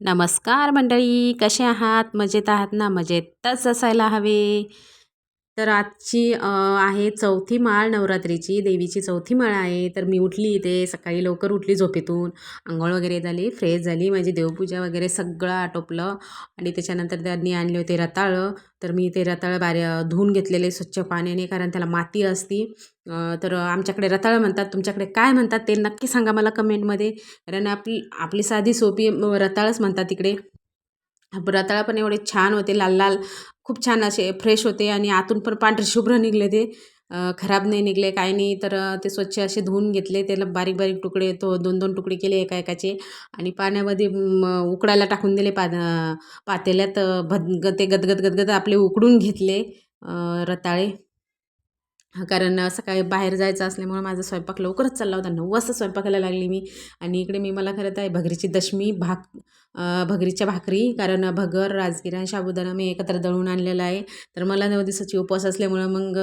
नमस्कार मंडळी कसे आहात? मजेत आहात ना? मजेतच असायला हवे. तर आजची आहे चौथी माळ नवरात्रीची. देवीची चौथी माळ आहे. तर मी उठली इथे. सकाळी लवकर उठली झोपेतून. आंघोळ वगैरे झाली फ्रेश झाली. माझी देवपूजा वगैरे सगळं आटोपलं. आणि त्याच्यानंतर त्यांनी आणले होते रताळं. तर मी ते रताळं बारे धुवून घेतलेले स्वच्छ पाण्याने कारण त्याला माती असती. तर आमच्याकडे रताळं म्हणतात. तुमच्याकडे काय म्हणतात ते नक्की सांगा मला कमेंटमध्ये. कारण आपली आपली साधी सोपी रताळच म्हणतात तिकडे. रताळं पण एवढे छान होते. लाल लाल खूप छान असे फ्रेश होते आणि आतून पण पांढरे शुभ्र निघले ते. खराब नाही निघले काही नाही. तर ते स्वच्छ असे धुवून घेतले. त्याला बारीक बारीक तुकडे तो दोन दोन तुकडे केले एका एकाचे आणि पाण्यामध्ये उकडायला टाकून दिले पा पातेल्यात. भद ते गदगद गदगद आपले उकडून घेतले रताळे. कारण सकाळी बाहेर जायचं असल्यामुळे माझा स्वयंपाक लवकरच चालला होता. नऊ वाजता स्वयंपाकाला लागली मी. आणि इकडे मी मला खरं आहे भगरीची दशमी भाक भगरीच्या भाकरी. कारण भगर राजगिरा साबुदाणा मी एकत्र दळून आणलेला आहे. तर मला नऊ दिवसाची उपवास असल्यामुळं मग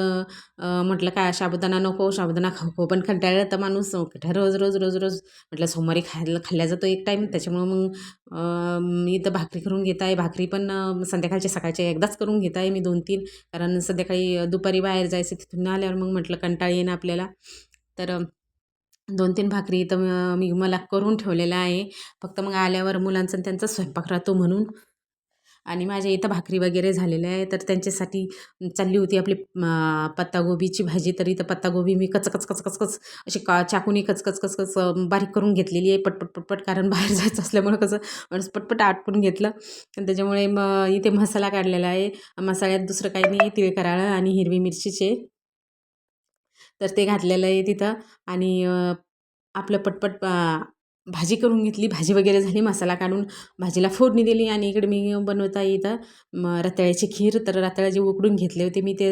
म्हटलं काय साबुदाणा नको साबुदाणा खाऊ पण कंटाळलं तर माणूस रोज रोज रोज रोज. म्हटलं सोमवारी खायला खाल्ल्या जातो एक टाईम त्याच्यामुळं मग मी तर भाकरी करून घेत आहे. भाकरी पण संध्याकाळच्या सकाळच्या एकदाच करून घेत आहे मी दोन तीन कारण संध्याकाळी दुपारी बाहेर जायचं तिथून आल्यावर मग म्हटलं कंटाळ येईन आपल्याला. तर दोन तीन भाकरी तर मी मला करून ठेवलेलं आहे. फक्त मग आल्यावर मुलांचा त्यांचा स्वयंपाक राहतो म्हणून. आणि माझ्या इथं भाकरी वगैरे झालेल्या आहे तर त्यांच्यासाठी चालली होती आपली पत्तागोबीची भाजी. तर इथं पत्तागोबी मी कचकच कचकचकच कच अशी का चाकूनी कचकच कचकच बारीक करून घेतलेली आहे. पटपट पटपट कारण बाहेर जायचं असल्यामुळं कसं माणूस पटपट आटपून घेतलं. आणि त्याच्यामुळे मग इथे मसाला काढलेला आहे. मसाल्यात दुसरं काही नाही. तिळ कराळं आणि हिरवी मिरचीचे. तर ते घातलेलं आहे तिथं आणि आपलं पटपट भाजी करून घेतली. भाजी वगैरे झाली मसाला काढून भाजीला फोडणी दिली आणि इकडे मी बनवता इथं म रताळ्याची खीर. तर रताळे जे उकडून घेतले होते मी ते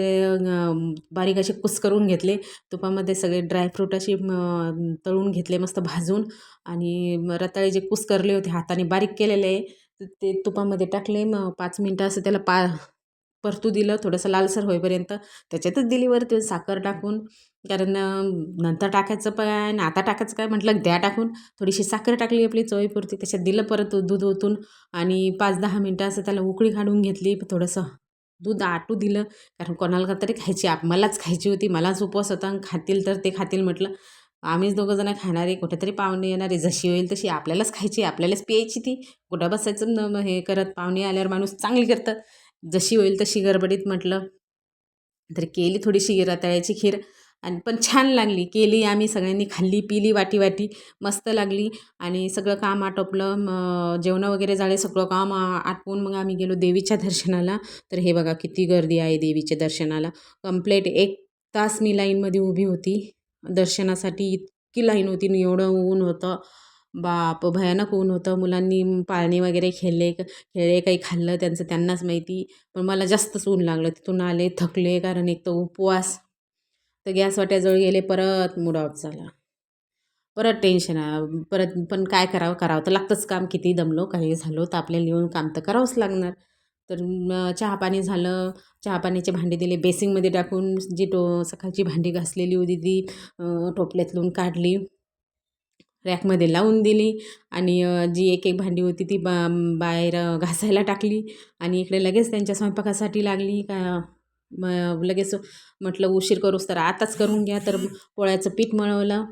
बारीक असे कुस करून घेतले. तुपामध्ये सगळे ड्रायफ्रूट असे तळून घेतले मस्त भाजून आणि रताळे जे कुस करले होते हाताने बारीक केलेले आहे ते तुपामध्ये टाकले. मग पाच मिनटं असं त्याला पा परतू दिलं थोडंसं लालसर होईपर्यंत त्याच्यातच दिली वरती साखर टाकून. कारण नंतर टाकायचं पण आता टाकायचं काय म्हटलं द्या टाकून. थोडीशी साखर टाकली आपली चवीपुरती त्याच्यात दिलं परत दूध ओतून. आणि पाच दहा मिनटं असं त्याला उकळी काढून घेतली थोडंसं दूध आटू दिलं. कारण कोणाला तरी खायची आप मलाच खायची होती मलाच उपवास होता खातील तर ते खातील म्हटलं. आम्हीच दोघं जण खाणारे कुठेतरी पाहुणे येणारे जशी होईल तशी आपल्यालाच खायची आपल्यालाच प्यायची ती. कुठं बसायचं न हे करत पाहुणे आल्यावर माणूस चांगली करतं. जशी होईल तशी गडबडीत म्हटलं तर केली थोडीशी रताळ्याची खीर आणि पण छान लागली. केली आम्ही सगळ्यांनी खाल्ली पिली वाटी वाटी मस्त लागली आणि सगळं काम आटोपलं. मग जेवणं वगैरे झाले सगळं काम आटपून मग आम्ही गेलो देवीच्या दर्शनाला. तर हे बघा किती गर्दी आहे देवीच्या दर्शनाला. कम्प्लेट एक तास मी लाईनमध्ये उभी होती. दर्शनासाठी इतकी लाईन होती एवढं ऊन होतं. बाप भयानक ऊन होतं. मुलांनी पाळणे वगैरे खेळले खेळले काही खाल्लं त्यांचं त्यांनाच माहिती. पण मला जास्तच ऊन लागलं. तिथून आले थकले कारण एक तर उपवास. तर गॅस वाट्याजवळ गेले परत मूड ऑफ झाला. परत टेन्शन परत पण काय करावं? करावं तर लागतंच काम. किती दमलो काही झालो तर आपल्याला येऊन काम तर करावंच लागणार. तर चहा पाणी झालं. चहा पाण्याचे भांडी दिले. बेसिंगमध्ये टाकून जी टो सकाळची भांडी घासलेली होती ती टोपल्यातून काढली. रॅकमध्ये लावून दिली आणि जी एक एक भांडी होती ती बा बाहेर घासायला टाकली आणि इकडे लगेच त्यांच्या स्वयंपाकासाठी लागली. का मग लगेच म्हटलं उशीर करूस तर आताच करून घ्या. तर पोळ्याचं पीठ मळवलं.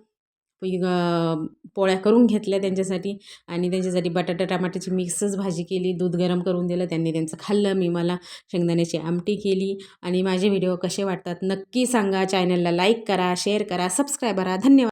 पोळ्या करून घेतल्या त्यांच्यासाठी आणि त्यांच्यासाठी बटाटा टमाट्याची मिक्सच भाजी केली. दूध गरम करून दिलं. त्यांनी त्यांचं खाल्लं. मी मला शेंगदाण्याची आमटी केली. आणि माझे व्हिडिओ कसे वाटतात नक्की सांगा. चॅनलला लाईक करा शेअर करा सबस्क्राईब करा. धन्यवाद.